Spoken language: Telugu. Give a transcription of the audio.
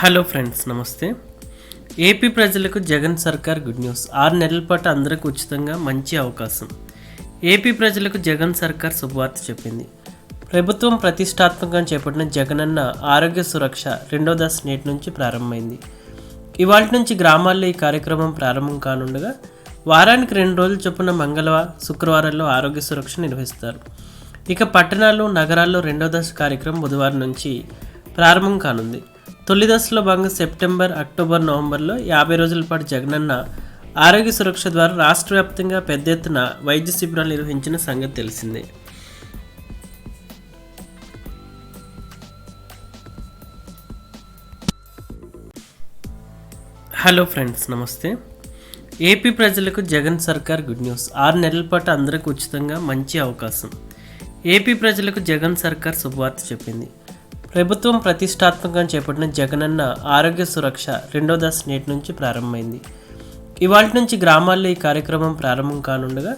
హలో ఫ్రెండ్స్ నమస్తే. ఏపీ ప్రజలకు జగన్ సర్కార్ గుడ్ న్యూస్. ఆరు నెలల పాటు అందరికి ఉచితంగా మంచి అవకాశం. ఏపీ ప్రజలకు జగన్ సర్కార్ శుభవార్త చెప్పింది. ప్రభుత్వం ప్రతిష్టాత్మకంగా చేపట్టిన జగనన్న ఆరోగ్య సురక్ష రెండో దశ నేటి నుంచి ప్రారంభమైంది. ఇవాళ నుంచి గ్రామాల్లో ఈ కార్యక్రమం ప్రారంభం కానుండగా వారానికి రెండు రోజులు చొప్పున మంగళవారం శుక్రవారాల్లో ఆరోగ్య సురక్ష నిర్వహిస్తారు. ఇక పట్టణాలు నగరాల్లో రెండో దశ కార్యక్రమం బుధవారం నుంచి ప్రారంభం కానుంది. తొలి దశలో భాగంగా సెప్టెంబర్ అక్టోబర్ నవంబర్లో యాభై రోజుల పాటు జగనన్న ఆరోగ్య సురక్ష ద్వారా రాష్ట్ర వ్యాప్తంగా పెద్ద ఎత్తున వైద్య శిబిరాలు నిర్వహించిన సంగతి తెలిసిందే. హలో ఫ్రెండ్స్ నమస్తే. ఏపీ ప్రజలకు జగన్ సర్కార్ గుడ్ న్యూస్. ఆరు నెలల పాటు అందరికి ఉచితంగా మంచి అవకాశం. ఏపీ ప్రజలకు జగన్ సర్కార్ శుభవార్త చెప్పింది. ప్రభుత్వం ప్రతిష్టాత్మకంగా చేపట్టిన జగనన్న ఆరోగ్య సురక్ష రెండో దశ నేటి నుంచి ప్రారంభమైంది. ఇవాళ నుంచి గ్రామాల్లో ఈ కార్యక్రమం ప్రారంభం కానుండగా